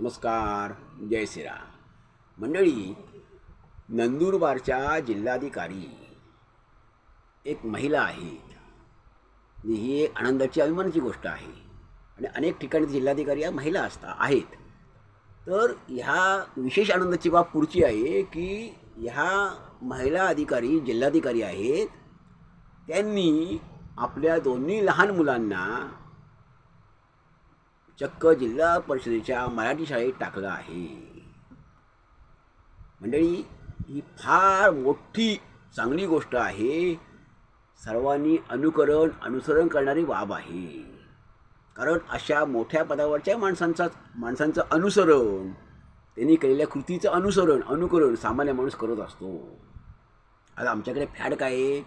नमस्कार जय श्रीराम. मंडळी नंदुरबारच्या जिल्हाधिकारी एक महिला आहेत. ही एक आनंदाची अभिमानाची गोष्ट आहे. आणि अनेक ठिकाणी जिल्हाधिकारी या महिला असता आहेत. तर ह्या विशेष आनंदाची बाब पुढची आहे की ह्या महिला अधिकारी जिल्हाधिकारी आहेत. त्यांनी आपल्या दोन्ही लहान मुलांना चक्क जिल्हा परिषदेच्या मराठी शाळेत टाकलं आहे. मंडळी ही फार मोठी चांगली गोष्ट आहे. सर्वांनी अनुकरण अनुसरण करणारी बाब आहे. कारण अशा मोठ्या पदावरच्या माणसांचा माणसांचं अनुसरण त्यांनी केलेल्या कृतीचं अनुसरण अनुकरण सामान्य माणूस करत असतो. आता आमच्याकडे फॅड काय आहे?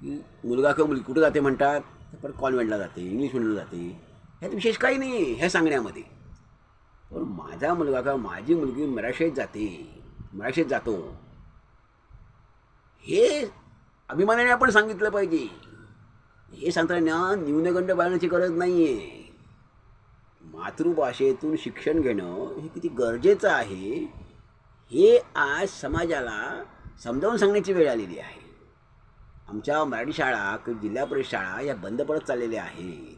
की मुलगा किंवा मुलगी कुठं जाते म्हणतात? पण कॉन्व्हेंटला जाते इंग्लिश मिडियमला जाते. ह्यात विशेष काही नाही आहे ह्या सांगण्यामध्ये. पण माझा मुलगा का माझी मुलगी मराठीत जाते मराठीत जातो हे अभिमानाने आपण सांगितलं पाहिजे. हे सांगताना न्यूनगंड बाळण्याची गरज नाही आहे मातृभाषेतून शिक्षण घेणं हे किती गरजेचं आहे हे आज समाजाला समजावून सांगण्याची वेळ आलेली आहे. आमच्या मराठी शाळा किंवा जिल्हा परिषद शाळा या बंद पडत चाललेल्या आहेत.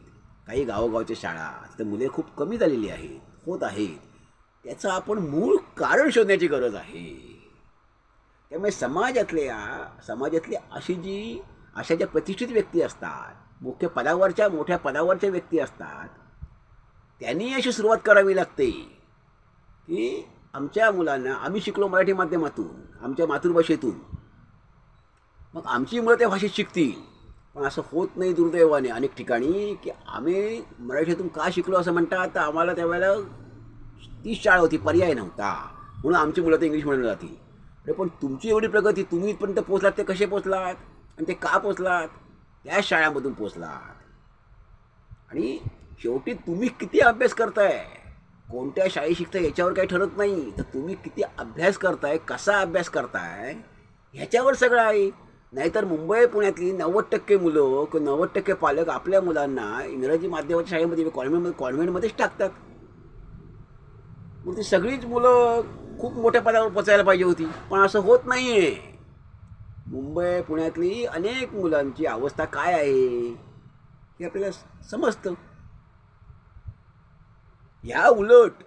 काही गावोगावच्या शाळा तिथं मुले खूप कमी झालेली आहेत होत आहेत. त्याचं आपण मूळ कारण शोधण्याची गरज आहे. त्यामुळे समाजातल्या समाजातली अशी जी अशा ज्या प्रतिष्ठित व्यक्ती असतात मुख्य पदावरच्या मोठ्या पदावरच्या व्यक्ती असतात त्यांनी अशी सुरुवात करावी लागते की आमच्या मुलांना आम्ही शिकलो मराठी माध्यमातून आमच्या मातृभाषेतून. मग आमची मुलं त्या भाषेत शिकतील. पण असं होत नाही दुर्दैवाने अनेक ठिकाणी की आम्ही मराठीतून का शिकलो असं म्हणतात तर आम्हाला त्यावेळेला तीच शाळा होती पर्याय नव्हता. म्हणून आमची मुलं तर इंग्लिश मिडियमला जातील. अरे पण तुमची एवढी प्रगती तुम्ही इथपर्यंत पोचलात ते कसे पोचलात आणि ते का पोचलात त्याच शाळामधून पोचलात आणि शेवटी तुम्ही किती अभ्यास करताय? कोणत्या शाळेत शिकताय याच्यावर काही ठरत नाही. तर तुम्ही किती अभ्यास करताय कसा अभ्यास करताय ह्याच्यावर सगळं आहे. नाहीतर मुंबई पुण्यातली नव्वद टक्के मुलं किंवा नव्वद टक्के पालक आपल्या मुलांना इंग्रजी माध्यमाच्या शाळेमध्ये कॉन्व्हेंटमध्ये कॉन्व्हेंटमध्येच टाकतात. मग ती सगळीच मुलं खूप मोठ्या पदावर पोचायला पाहिजे होती. पण असं होत नाही आहे मुंबई पुण्यातली अनेक मुलांची अवस्था काय आहे हे आपल्याला समजतं. या उलट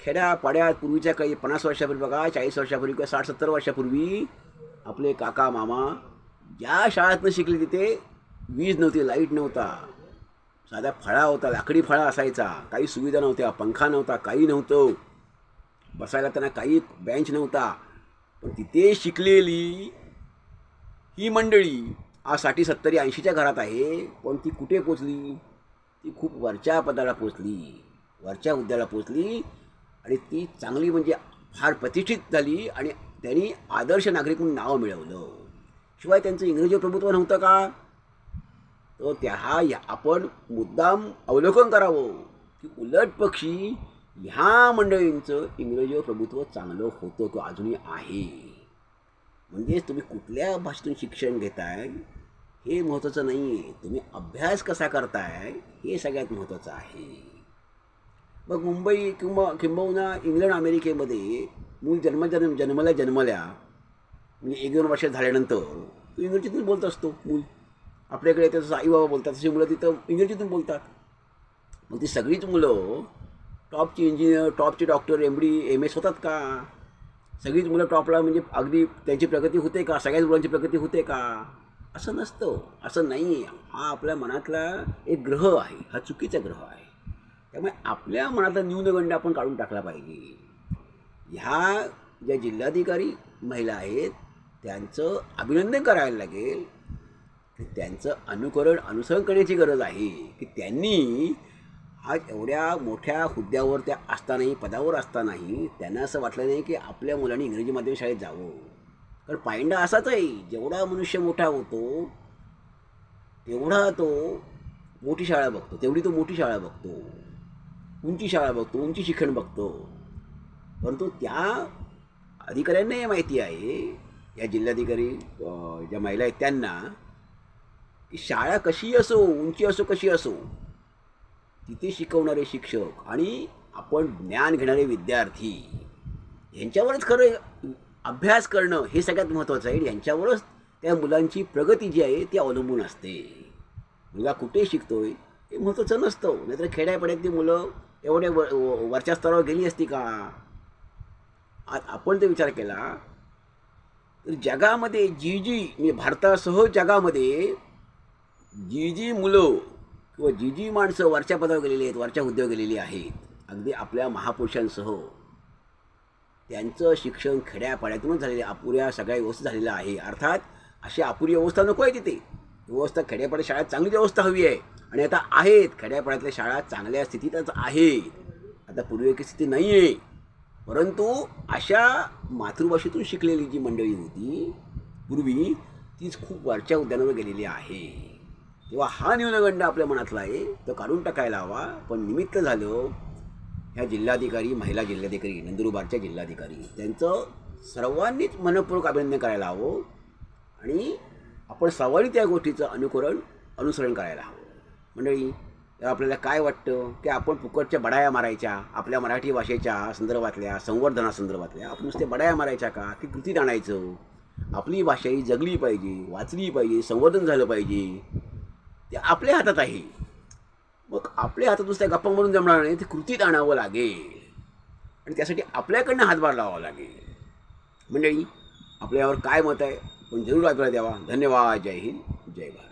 खेड्यापाड्यात पूर्वीच्या काही पन्नास वर्षापूर्वी बघा चाळीस वर्षापूर्वी किंवा साठ सत्तर वर्षापूर्वी आपले काका मामा ज्या शाळेतनं शिकले तिथे वीज नव्हती लाइट नव्हता. साधा फळा होता लाकडी फळा असायचा. काही सुविधा नव्हत्या पंखा नव्हता काही नव्हतं. बसायला त्यांना काही बेंच नव्हता. पण तिथे शिकलेली ही मंडळी आज साठी सत्तरी ऐंशीच्या घरात आहे पण ती कुठे पोचली? ती खूप वरच्या पदाला पोचली वरच्या हुद्द्याला पोचली आणि ती चांगली म्हणजे फार प्रतिष्ठित झाली आणि त्यांनी आदर्श नागरिक म्हणून नाव मिळवलं. शिवाय त्यांचं इंग्रजी प्रभुत्व नव्हतं का? तर त्या हा या आपण मुद्दाम अवलोकन करावं की उलट पक्षी ह्या मंडळींचं इंग्रजी प्रभुत्व चांगलं होतं किंवा अजूनही आहे? म्हणजेच तुम्ही कुठल्या भाषेतून शिक्षण घेताय हे महत्त्वाचं नाही आहे तुम्ही अभ्यास कसा करताय हे सगळ्यात महत्त्वाचं आहे. मग मुंबई किंवा किंबहुना इंग्लंड अमेरिकेमध्ये मूल जन्म जन्म जन्मल्या जन्मल्या म्हणजे एक दोन वर्ष झाल्यानंतर तो इंग्रजीतून बोलत असतो मूल. आपल्याकडे त्याचं आई बाबा बोलतात तशी मुलं तिथं इंग्रजीतून बोलतात. मग ती सगळीच मुलं टॉपची engineer टॉपचे doctor M D M S होतात का? सगळीच मुलं टॉपला म्हणजे अगदी त्यांची प्रगती होते का? सगळ्याच मुलांची प्रगती होते का? असं नसतं असं नाही हा आपल्या मनातला एक ग्रह आहे हा चुकीचा ग्रह आहे. त्यामुळे आपल्या मनातला न्यूनगंड आपण काढून टाकला पाहिजे. ह्या ज्या जिल्हाधिकारी महिला आहेत त्यांचं अभिनंदन करायला लागेल. त्यांचं अनुकरण अनुसरण करण्याची गरज आहे की त्यांनी आज एवढ्या मोठ्या हुद्द्यावर त्या असतानाही पदावर असतानाही त्यांना असं वाटलं नाही की आपल्या मुलांनी इंग्रजी माध्यम शाळेत जावं. कारण पायंडा असाच आहे. जेवढा मनुष्य मोठा होतो तेवढा तो मोठी शाळा बघतो. तेवढी तो मोठी शाळा बघतो. उंची शाळा बघतो उंची शिक्षण बघतो. परंतु त्या अधिकाऱ्यांनाही माहिती आहे या जिल्हाधिकारी ज्या महिला आहेत त्यांना की शाळा कशी असो उंची असो कशी असो तिथे शिकवणारे शिक्षक आणि आपण ज्ञान घेणारे विद्यार्थी यांच्यावरच खरं अभ्यास करणं हे सगळ्यात महत्त्वाचं आहे. यांच्यावरच त्या मुलांची प्रगती जी आहे ती अवलंबून असते. मुलगा कुठे शिकतोय हे महत्त्वाचं नसतं. नाहीतर खेड्यापाड्यातली मुलं एवढ्या व वरच्या स्तरावर गेली असती का? आपण ते विचार केला तर जगामध्ये जी जी म्हणजे भारतासह जगामध्ये जी जी मुलं किंवा जी जी माणसं वरच्या पदावर गेलेली आहेत वरच्या हुद्द्यावर गेलेली आहेत अगदी आपल्या महापुरुषांसह त्यांचं शिक्षण खेड्यापाड्यातूनच झालेलं आहे. अपुऱ्या सगळ्या व्यवस्था झालेल्या आहे. अर्थात अशी अपुरी व्यवस्था नको आहे तिथे. व्यवस्था खेड्यापाड्या शाळेत चांगली व्यवस्था हवी आहे. आणि आता आहेत. खेड्यापाड्यातल्या शाळा चांगल्या स्थितीतच आहेत. आता पूर्वी स्थिती नाही आहे परंतु अशा मातृभाषेतून शिकलेली जी मंडळी होती पूर्वी तीच खूप वरच्या उद्यानावर गेलेली आहे. तेव्हा हा न्यूनगंड आपल्या मनातला आहे तो काढून टाकायला हवा. पण निमित्त झालं ह्या जिल्हाधिकारी महिला जिल्हाधिकारी नंदुरबारच्या जिल्हाधिकारी त्यांचं सर्वांनीच मनपूर्वक अभिनंदन करायला हवं आणि आपण सर्वांनी त्या गोष्टीचं अनुकरण अनुसरण करायला हवं. मंडळी आपल्याला काय वाटतं की आपण फुकटच्या बडाया मारायच्या आपल्या मराठी भाषेच्या संदर्भातल्या संवर्धनासंदर्भातल्या आपण नुसते बडाया मारायच्या का? की कृतीत आणायचं? आपली भाषा ही जगली पाहिजे वाचली पाहिजे संवर्धन झालं पाहिजे. ते आपल्या हातात आहे. मग आपल्या हातात नुसत्या गप्पा म्हणून जमणार नाही ते कृतीत आणावं लागेल. आणि त्यासाठी आपल्याकडनं हातभार लावावा लागेल. मंडळी आपल्यावर काय मत आहे? पण जरूर आपल्याला द्यावा. धन्यवाद. जय हिंद. जय भारत.